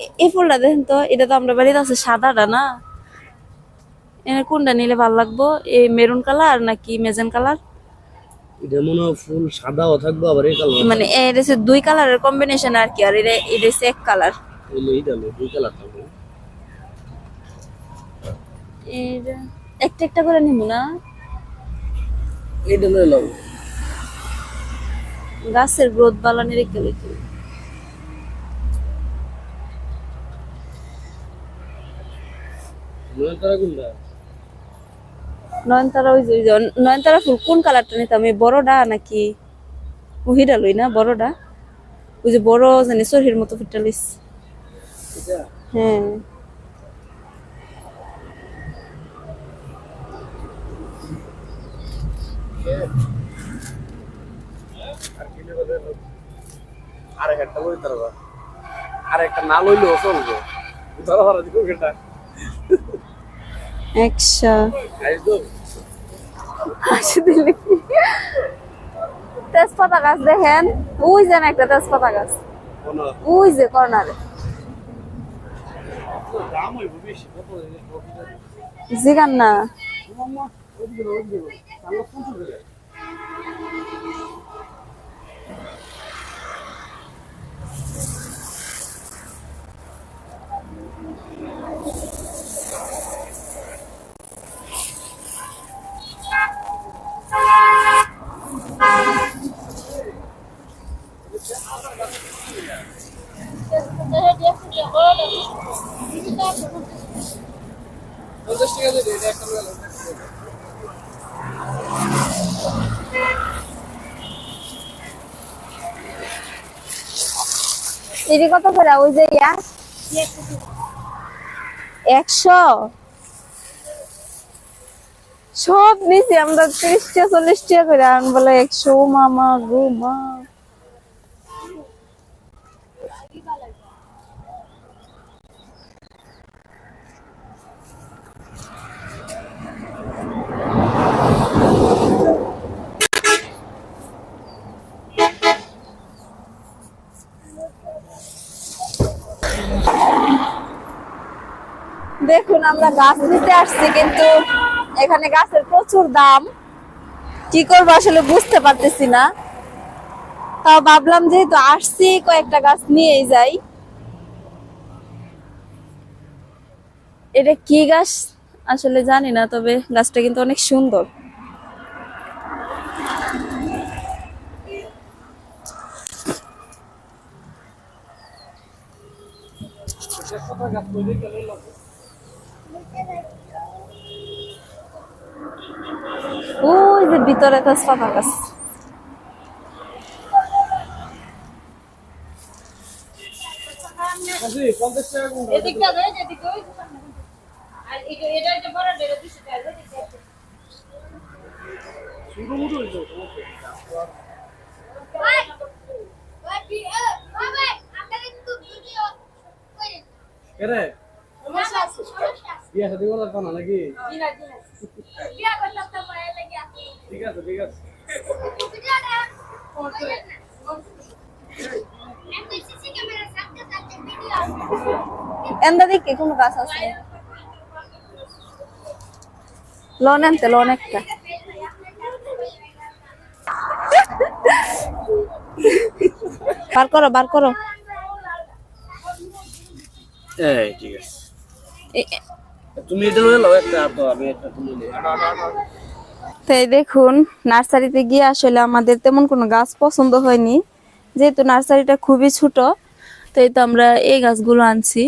এ- এই ফুলটা দেখেন তো এটা তো আমরা বাড়িতে আছে সাদাটা না? এর কোনটা নিলে ভালো লাগবো? এই মেরুন কালার নাকি মেজেন কালার? এটা মনে ফুল সাদাও থাকব আবার এই কালার মানে হচ্ছে দুই কালারের কম্বিনেশন আর কি আর এটা এটা হচ্ছে এক কালার। এলে এইটা দুই কালার থাকবে। এটা একটা একটা করে নিব না? লাও গাছের গ্রোথ বালানি রেখে রেখে নয়নতারা ওই যে নয়নতারা ফুল কোন কালারটা নিতাম এই বড়টা নাকি ওহিটা লই না বড়টা? ওই যে বড় জানি সরির মতো ফুটটা লইস এটা? হ্যাঁ। আর একটা লই তারবা আর একটা না লইলেও চলবে। তেজপাতা গাছ দেখেন। ওই যে না একটা তেজপাতা গাছ। ওই যে কর্নারে। জিগান না। পঞ্চাশ কত ওই যে ইয়া? একশো? সব নিছি, আমরা ত্রিশ টাকা, চল্লিশ টাকা করে। আন বলে একশো, মামা গো, মা। দেখুন, আমরা গাছ নিতে আসছি, কিন্তু এখানে গাছের প্রচুর দাম। কি করব আসলে বুঝতে পারতেছি না। তাও ভাবলাম যেহেতু আসছি, কয়েকটা গাছ নিয়েই যাই। এটা কি গাছ? আসলে জানি না, তবে গাছটা কিন্তু অনেক সুন্দর। ওই যে ভিতরে তেজপাতা গাছ। কাছে 50 টাকা কোনটা শুরু মুরু হইছো এরে বিয়া শাদি করার তো না নাকি ঠিক আছে ঠিক আছে এন্দা দিকে কোনো গাছ আছে লোন আনতে লোন একটা বার করো বার করো এই ঠিক আছে এ- এ- তুমি এটা লয়ে লও একটা আর তো আমি একটা তুমি তাই দেখুন, নার্সারিতে গিয়ে আসলে আমাদের তেমন কোনো গাছ পছন্দ হয়নি। যেহেতু নার্সারিটা খুবই ছোট, তাই তো আমরা এই গাছগুলো আনছি।